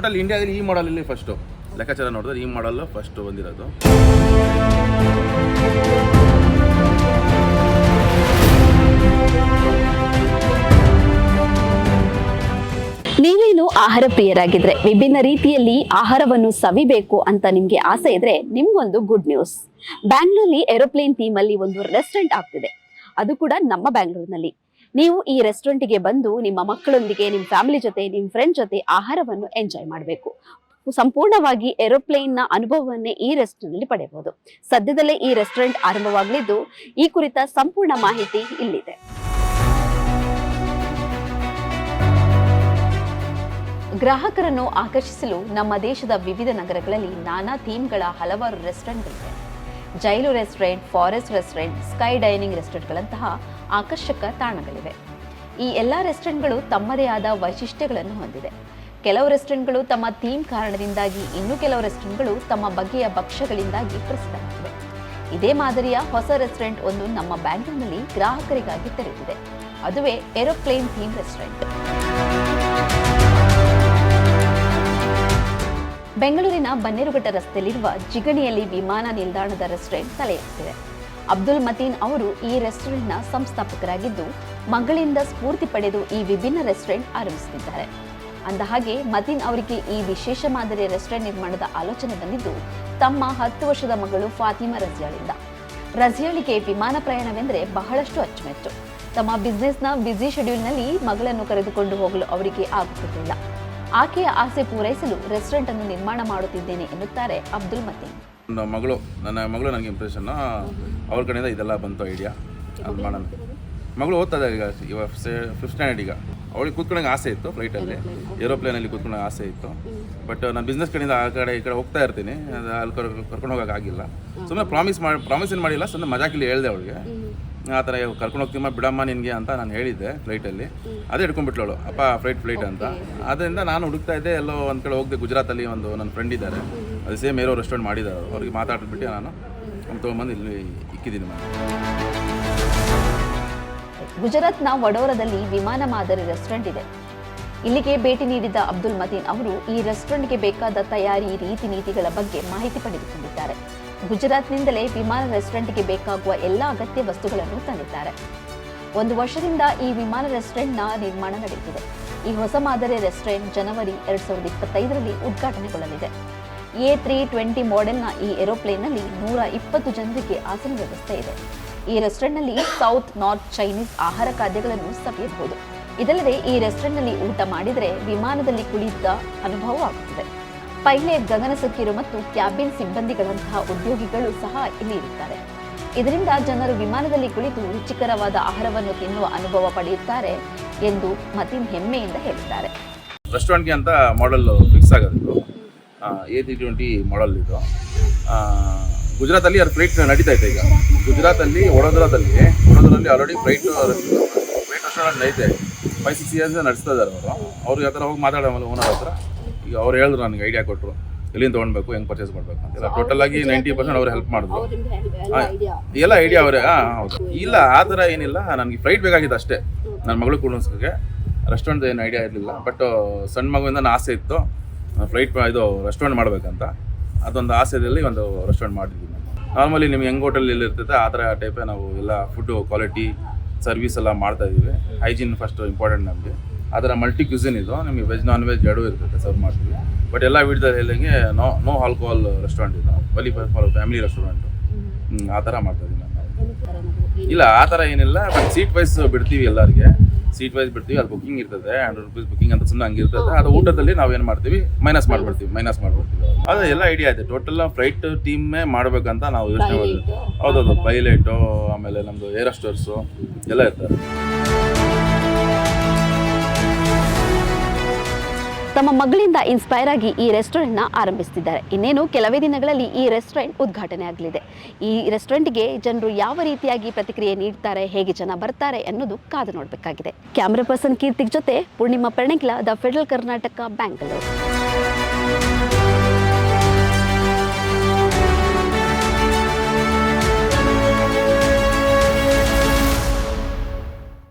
Total ಇಂಡಿಯಾದಲ್ಲಿ ಈ ಮಾಡಲಲ್ಲಿ first ಲೆಕ್ಕಾಚಾರ ನೋಡಿದ್ರೆ ಈ ಮಾಡಲ್ ಫಸ್ಟ್ ಬಂದಿರೋದು. ನೀವೇನು ಆಹಾರ ಪ್ರಿಯರಾಗಿದ್ರೆ ವಿಭಿನ್ನ ರೀತಿಯಲ್ಲಿ ಆಹಾರವನ್ನು ಸವಿಬೇಕು ಅಂತ ನಿಮ್ಗೆ ಆಸೆ ಇದ್ರೆ ನಿಮ್ಗೊಂದು ಗುಡ್ ನ್ಯೂಸ್ ಬ್ಯಾಂಗ್ಳೂರ್ಲಿ ಏರೋಪ್ಲೇನ್ ಥೀಮ್ ಅಲ್ಲಿ ಒಂದು ರೆಸ್ಟೋರೆಂಟ್ ಆಗ್ತಿದೆ. ಅದು ಕೂಡ ನಮ್ಮ ಬ್ಯಾಂಗ್ಳೂರ್ನಲ್ಲಿ. ನೀವು ಈ ರೆಸ್ಟೋರೆಂಟ್ಗೆ ಬಂದು ನಿಮ್ಮ ಮಕ್ಕಳೊಂದಿಗೆ ನಿಮ್ಮ ಫ್ಯಾಮಿಲಿ ಜೊತೆ ನಿಮ್ಮ ಫ್ರೆಂಡ್ ಜೊತೆ ಆಹಾರವನ್ನು ಎಂಜಾಯ್ ಮಾಡಬೇಕು. ಸಂಪೂರ್ಣವಾಗಿ ಏರೋಪ್ಲೇನ್ನ ಅನುಭವವನ್ನೇ ಈ ರೆಸ್ಟೋರೆಂಟ್ನಲ್ಲಿ ಪಡೆಯಬಹುದು. ಸದ್ಯದಲ್ಲೇ ಈ ರೆಸ್ಟೋರೆಂಟ್ ಆರಂಭವಾಗಲಿದ್ದು, ಈ ಕುರಿತ ಸಂಪೂರ್ಣ ಮಾಹಿತಿ ಇಲ್ಲಿದೆ. ಗ್ರಾಹಕರನ್ನು ಆಕರ್ಷಿಸಲು ನಮ್ಮ ದೇಶದ ವಿವಿಧ ನಗರಗಳಲ್ಲಿ ನಾನಾ ಥೀಮ್ಗಳ ಹಲವಾರು ರೆಸ್ಟೋರೆಂಟ್ಗಳಿವೆ jail restaurant, forest restaurant, sky dining ರೆಸ್ಟೋರೆಂಟ್ಗಳಂತಹ ಆಕರ್ಷಕ ತಾಣಗಳಿವೆ. ಈ ಎಲ್ಲ ರೆಸ್ಟೋರೆಂಟ್ಗಳು ತಮ್ಮದೇ ಆದ ವೈಶಿಷ್ಟ್ಯಗಳನ್ನು ಹೊಂದಿದೆ. ಕೆಲವು ರೆಸ್ಟೋರೆಂಟ್ಗಳು ತಮ್ಮ ಥೀಮ್ ಕಾರಣದಿಂದಾಗಿ ಇನ್ನು ಕೆಲವು ರೆಸ್ಟೋರೆಂಟ್ಗಳು ತಮ್ಮ ಬಗೆಯ ಭಕ್ಷ್ಯಗಳಿಂದಾಗಿ ಪ್ರಸಿದ್ಧವಾಗಿವೆ. ಇದೇ ಮಾದರಿಯ ಹೊಸ ರೆಸ್ಟೋರೆಂಟ್ ಒಂದು ನಮ್ಮ ಬ್ಯಾಂಗ್ಳೂರಿನಲ್ಲಿ ಗ್ರಾಹಕರಿಗಾಗಿ ತೆರೆದಿದೆ. ಅದುವೇ ಏರೋಪ್ಲೇನ್ ಥೀಮ್ ರೆಸ್ಟೋರೆಂಟ್. ಬೆಂಗಳೂರಿನ ಬನ್ನೇರುಘಟ್ಟ ರಸ್ತೆಯಲ್ಲಿರುವ ಜಿಗಣಿಯಲ್ಲಿ ವಿಮಾನ ನಿಲ್ದಾಣದ ರೆಸ್ಟೋರೆಂಟ್ ತಲೆ ಅಬ್ದುಲ್ ಮತೀನ್ ಅವರು ಈ ರೆಸ್ಟೋರೆಂಟ್ನ ಸಂಸ್ಥಾಪಕರಾಗಿದ್ದು, ಮಗಳಿಂದ ಸ್ಫೂರ್ತಿ ಪಡೆದು ಈ ವಿಭಿನ್ನ ರೆಸ್ಟೋರೆಂಟ್ ಆರಂಭಿಸುತ್ತಿದ್ದಾರೆ. ಅಂದಹಾಗೆ ಮತೀನ್ ಅವರಿಗೆ ಈ ವಿಶೇಷ ಮಾದರಿಯ ರೆಸ್ಟೋರೆಂಟ್ ನಿರ್ಮಾಣದ ಆಲೋಚನೆ ಬಂದಿದ್ದು, ತಮ್ಮ ಹತ್ತು ವರ್ಷದ ಮಗಳು ಫಾತಿಮಾ ರಜಿಯಾಳಿಂದ. ರಜಿಯಾಳಿಗೆ ವಿಮಾನ ಪ್ರಯಾಣವೆಂದರೆ ಬಹಳಷ್ಟು ಅಚ್ಚುಮೆಚ್ಚು. ತಮ್ಮ ಬಿಸ್ನೆಸ್ನ ಬ್ಯುಸಿ ಶೆಡ್ಯೂಲ್ನಲ್ಲಿ ಮಗಳನ್ನು ಕರೆದುಕೊಂಡು ಹೋಗಲು ಅವರಿಗೆ ಆಗುತ್ತಿರಲಿಲ್ಲ. ಆಕೆಯ ಆಸೆ ಪೂರೈಸಲು ರೆಸ್ಟೋರೆಂಟ್ ಅನ್ನು ನಿರ್ಮಾಣ ಮಾಡುತ್ತಿದ್ದೇನೆ ಎನ್ನುತ್ತಾರೆ ಅಬ್ದುಲ್ ಮತೀನ್ ನನ್ನ ಮಗಳು ನನ್ನ ಮಗಳು ನನಗೆ ಇಂಪ್ರೆಷನ್ನು ಅವ್ರ ಕಡೆಯಿಂದ ಇದೆಲ್ಲ ಬಂತು ಐಡಿಯಾ ಅದು ಮಾಡೋಣ. ಮಗಳು ಓದ್ತದೆ ಈಗ ಇವಾಗ ಫಿಫ್ತ್ ಸ್ಟ್ಯಾಂಡರ್ಡ್ ಈಗ. ಅವಳಿಗೆ ಕೂತ್ಕೊಳ್ಳೋಕೆ ಆಸೆ ಇತ್ತು ಫ್ಲೈಟಲ್ಲಿ ಏರೋಪ್ಲೇನಲ್ಲಿ ಕೂತ್ಕೊಳ್ಳೋ ಆಸೆ ಇತ್ತು. ಬಟ್ ನಾನು ಬಿಸ್ನೆಸ್ ಕಡೆಯಿಂದ ಆ ಕಡೆ, ಈ ಕಡೆ ಹೋಗ್ತಾ ಇರ್ತೀನಿ. ಅದು ಅಲ್ಲಿ ಕರ್ ಕರ್ಕೊಂಡು ಹೋಗೋಕ್ಕಾಗಿಲ್ಲ ಸುಮ್ಮನೆ ಪ್ರಾಮಿಸ್ ಮಾಡಿ ಪ್ರಾಮಿಸ್ ಏನು ಮಾಡಿಲ್ಲ ಸುಮ್ಮನೆ ಮಜಾಕಿಲಿ ಹೇಳ್ದೆ ಅವಳಿಗೆ. ಆ ಥರ ಕರ್ಕೊಂಡು ಹೋಗ್ತೀಮ್ಮ ಬಿಡಮ್ಮ ನಿನಗೆ ಅಂತ ನಾನು ಹೇಳಿದ್ದೆ ಫ್ಲೈಟಲ್ಲಿ ಅದೇ ಹಿಡ್ಕೊಂಡ್ಬಿಟ್ಲವಳು ಅಪ್ಪ ಫ್ಲೈಟ್ ಫ್ಲೈಟ್ ಅಂತ. ಅದರಿಂದ ನಾನು ಹುಡುಕ್ತಾ ಇದ್ದೆ ಎಲ್ಲೋ ಒಂದು ಕಡೆ ಹೋಗಿದೆ ಗುಜರಾತಲ್ಲಿ ಒಂದು ನನ್ನ ಫ್ರೆಂಡ್ ಇದ್ದಾರೆ. ಅದು ಸೇಮ್ ಏರೋ ರೆಸ್ಟೋರೆಂಟ್ ಮಾಡಿದ್ದಾರೆ ಅವ್ರು. ಅವ್ರಿಗೆ ಮಾತಾಡ್ಬಿಟ್ಟು ನಾನು ತೊಗೊಂಬಂದು ಇಲ್ಲಿ ಇಕ್ಕಿದ್ದೀನಿ ನಾನು ಗುಜರಾತ್ನ ವಡೋರದಲ್ಲಿ ವಿಮಾನ ಮಾದರಿ ರೆಸ್ಟೋರೆಂಟ್ ಇದೆ. ಇಲ್ಲಿಗೆ ಭೇಟಿ ನೀಡಿದ ಅಬ್ದುಲ್ ಮತೀನ್ ಅವರು ಈ ರೆಸ್ಟೋರೆಂಟ್ಗೆ ಬೇಕಾದ ತಯಾರಿ ರೀತಿ ನೀತಿಗಳ ಬಗ್ಗೆ ಮಾಹಿತಿ ಪಡೆದುಕೊಂಡಿದ್ದಾರೆ. ಗುಜರಾತ್ನಿಂದಲೇ ವಿಮಾನ ರೆಸ್ಟೋರೆಂಟ್ಗೆ ಬೇಕಾಗುವ ಎಲ್ಲ ಅಗತ್ಯ ವಸ್ತುಗಳನ್ನು ತಂದಿದ್ದಾರೆ. ಒಂದು ವರ್ಷದಿಂದ ಈ ವಿಮಾನ ರೆಸ್ಟೋರೆಂಟ್ನ ನಿರ್ಮಾಣ ನಡೆಯುತ್ತಿದೆ. ಈ ಹೊಸ ಮಾದರಿ ರೆಸ್ಟೋರೆಂಟ್ ಜನವರಿ ಎರಡ್ ಸಾವಿರದ ಇಪ್ಪತ್ತೈದರಲ್ಲಿ ಉದ್ಘಾಟನೆಗೊಳ್ಳಲಿದೆ. ಎ ತ್ರೀ ಟ್ವೆಂಟಿ ಮಾಡೆಲ್ನ ಈ ಏರೋಪ್ಲೇನ್ನಲ್ಲಿ ನೂರ ಇಪ್ಪತ್ತು ಜನರಿಗೆ ಆಸನ ವ್ಯವಸ್ಥೆ ಇದೆ. ಈ ರೆಸ್ಟೋರೆಂಟ್ನಲ್ಲಿ ಸೌತ್, ನಾರ್ತ್ ಚೈನೀಸ್ ಆಹಾರ ಖಾದ್ಯಗಳನ್ನು ಸವಿಯಬಹುದು. ಇದಲ್ಲದೆ ಈ ರೆಸ್ಟೋರೆಂಟ್ನಲ್ಲಿ ಊಟ ಮಾಡಿದರೆ ವಿಮಾನದಲ್ಲಿ ಕುಳಿತ ಅನುಭವ ಆಗುತ್ತದೆ ಪೈಲಟ್ ಗಗನಸಖಿಯರು ಮತ್ತು ಕ್ಯಾಬಿನ್ ಸಿಬ್ಬಂದಿಗಳಂತಹ ಉದ್ಯೋಗಿಗಳು ಸಹ ಇಲ್ಲಿ ಇರುತ್ತಾರೆ ಇದರಿಂದ ಜನರು ವಿಮಾನದಲ್ಲಿ ಕುಳಿತು ರುಚಿಕರವಾದ ಆಹಾರವನ್ನು ತಿನ್ನುವ ಅನುಭವ ಪಡೆಯುತ್ತಾರೆ ಎಂದು ಮತೀನ್ ಹೆಮ್ಮೆಯಿಂದ ಹೇಳಿದ್ದಾರೆ. ರೆಸ್ಟೋರೆಂಟ್ಗೆ ಅಂತ ಮಾಡಲ್ ಫಿಕ್ಸ್ ಆಗೋದಿತ್ತು. ಎ ತ್ರೀ ಟ್ವೆಂಟಿ ಮಾಡಲ್ ಇದು. ಗುಜರಾತಲ್ಲಿ ಅದು ಫ್ಲೈಟ್ ನಡೀತಾ ಇದೆ ಈಗ. ಗುಜರಾತಲ್ಲಿ, ವಡೋದರಾದಲ್ಲಿ ವಡೋದರಲ್ಲಿ ಆಲ್ರೆಡಿ ಫ್ಲೈಟ್ ಫ್ಲೈಟ್ ರೆಸ್ಟೋರೆಂಟ್ ನಡೀತಾ ಇದೆ. ಫೈವ್ ಸಿಕ್ಸ್ ಇಯರ್ಸ್ ನಡೆಸ್ತಾ ಇದ್ದಾರೆ ಅವರು. ಅವ್ರಿಗೆ ಆ ಥರ ಹೋಗಿ ಮಾತಾಡೋ ಓನರ್ ಹತ್ರ ಅವ್ರು ಹೇಳಿದ್ರು ನನಗೆ ಐಡಿಯಾ ಕೊಟ್ಟರು ಎಲ್ಲಿಂದ ತೊಗೊಳ್ಬೇಕು ಹೆಂಗೆ ಪರ್ಚೇಸ್ ಮಾಡಬೇಕು ಅಂತೆಲ್ಲ ಟೋಟಲ್ ಆಗಿ ನೈಂಟಿ ಪರ್ಸೆಂಟ್ ಅವ್ರು ಹೆಲ್ಪ್ ಮಾಡಿದ್ರು. ಎಲ್ಲ ಐಡಿಯಾ ಅವರೇ. ಹಾಂ ಹೌದು. ಇಲ್ಲ ಆ ಥರ ಏನಿಲ್ಲ. ನನಗೆ ಫ್ಲೈಟ್ ಬೇಕಾಗಿತ್ತು ಅಷ್ಟೇ. ನನ್ನ ಮಗಳು ಕುಣಿಸೋಕ್ಕೆ ರೆಸ್ಟೋರೆಂಟ್ ಏನು ಐಡಿಯಾ ಇರಲಿಲ್ಲ. ಬಟ್ ಸಣ್ಣ ಮಗುವಿಂದ ಆಸೆ ಇತ್ತು. ಫ್ಲೈಟ್ ಇದು ರೆಸ್ಟೋರೆಂಟ್ ಮಾಡಬೇಕಂತ. ಅದೊಂದು ಆಸೆಯಲ್ಲಿ ಒಂದು ರೆಸ್ಟೋರೆಂಟ್ ಮಾಡಿದ್ವಿ ನಾರ್ಮಲಿ ನಿಮ್ಗೆ ಹೆಂಗೆ ಹೋಟೆಲ್ ಎಲ್ಲಿ ಇರ್ತೈತೆ ಆ ಥರ ಟೈಪೇ ನಾವು ಎಲ್ಲ ಫುಡ್ಡು ಕ್ವಾಲಿಟಿ ಸರ್ವಿಸ್ ಎಲ್ಲ ಮಾಡ್ತಾ ಇದ್ದೀವಿ. ಹೈಜೀನ್ ಫಸ್ಟ್ ಇಂಪಾರ್ಟೆಂಟ್ ನಮಗೆ. ಆ ಮಲ್ಟಿ ಕ್ಯೂಸಿನ್ ಇದು. ನಿಮಗೆ ವೆಜ್ ನಾನ್ ವೆಜ್ ಎರಡೂ ಇರ್ತದೆ ಸರ್ವ್ ಮಾಡ್ತೀವಿ. ಬಟ್ ಎಲ್ಲ ವಿಡಿಯೋದಲ್ಲಿ ಹೇಳಿದಂಗೆ ನೋ ನೋ ಆಲ್ಕೋಹಾಲ್ ರೆಸ್ಟೋರೆಂಟ್ ಇದು. ಬಲಿ ಫಾರ್ ಫ್ಯಾಮಿಲಿ ರೆಸ್ಟೋರೆಂಟು ಆ ಥರ ಮಾಡ್ತಾ ಇದ್ದೀವಿ ನಾನು. ಇಲ್ಲ, ಆ ಥರ ಏನಿಲ್ಲ ಬಟ್ ಸೀಟ್ ವೈಸ್ ಬಿಡ್ತೀವಿ ಎಲ್ಲರಿಗೆ. ಸೀಟ್ ವೈಸ್ ಬಿಡ್ತೀವಿ ಅದು ಬುಕಿಂಗ್ ಇರ್ತದೆ ಹಂಡ್ರೆಡ್ ರುಪೀಸ್ ಬುಕಿಂಗ್ ಅಂತ ಸುಮ್ಮನೆ ಹಂಗೆ ಇರ್ತದೆ. ಅದು ಊಟದಲ್ಲಿ ಏನು ಮಾಡ್ತೀವಿ ಮೈನಸ್ ಮಾಡ್ಬಿಡ್ತೀವಿ ಮೈನಸ್ ಮಾಡ್ಬಿಡ್ತೀವಿ. ಅದು ಎಲ್ಲ ಐಡಿಯಾ ಇದೆ. ಟೋಟಲ್ ಫ್ಲೈಟ್ ಟೀಮೇ ಮಾಡಬೇಕಂತ ನಾವು ಯೋಚನೆ ಮಾಡಿದ್ವಿ ಹೌದೌದು ಪೈಲಟು ಆಮೇಲೆ ನಮ್ಮದು ಏರ್ ಸ್ಟೋರ್ಸು ಎಲ್ಲ ಇರ್ತಾರೆ. ತಮ್ಮ ಮಗಳಿಂದ ಇನ್ಸ್ಪೈರ್ ಆಗಿ ಈ ರೆಸ್ಟೋರೆಂಟ್ನ ಆರಂಭಿಸುತ್ತಿದ್ದಾರೆ ಇನ್ನೇನು ಕೆಲವೇ ದಿನಗಳಲ್ಲಿ ಈ ರೆಸ್ಟೋರೆಂಟ್ ಉದ್ಘಾಟನೆ ಆಗಲಿದೆ. ಈ ರೆಸ್ಟೋರೆಂಟ್ಗೆ ಜನರು ಯಾವ ರೀತಿಯಾಗಿ ಪ್ರತಿಕ್ರಿಯೆ ನೀಡ್ತಾರೆ, ಹೇಗೆ ಜನ ಬರ್ತಾರೆ ಅನ್ನೋದು ಕಾದು ನೋಡಬೇಕಾಗಿದೆ. ಕ್ಯಾಮ್ರಾ ಪರ್ಸನ್ ಕೀರ್ತಿ ಜೊತೆ ಪೂರ್ಣಿಮಾ ಪರ್ಣಿಕ್ಲ, ದ ಫೆಡರಲ್ ಕರ್ನಾಟಕ ಬ್ಯಾಂಗ್ಳೂರು